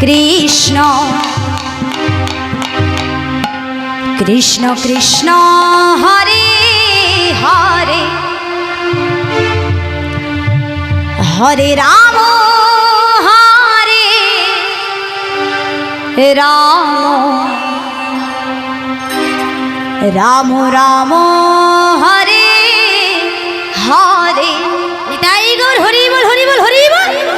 কৃষ্ণ। কৃষ্ণ কৃষ্ণ, হরে হরে। হরে রাম হরে। রাম রাম রাম, হরে হরে। তাই গোর, হরি বল হরি বল হরি বল।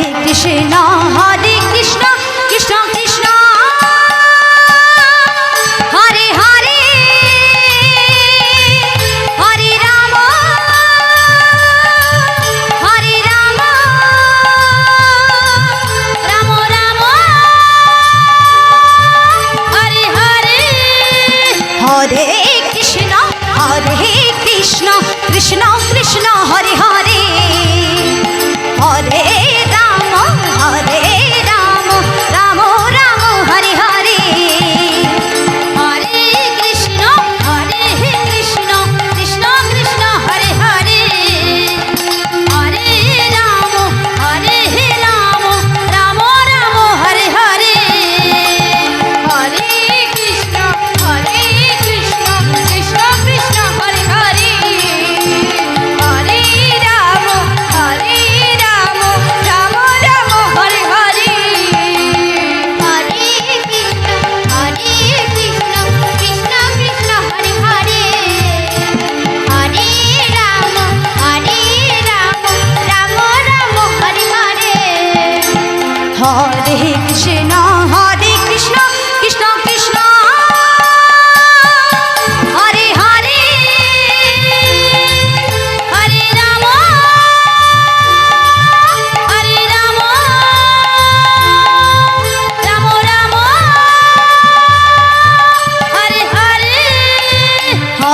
হেঁটে সে না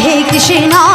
Hare Krishna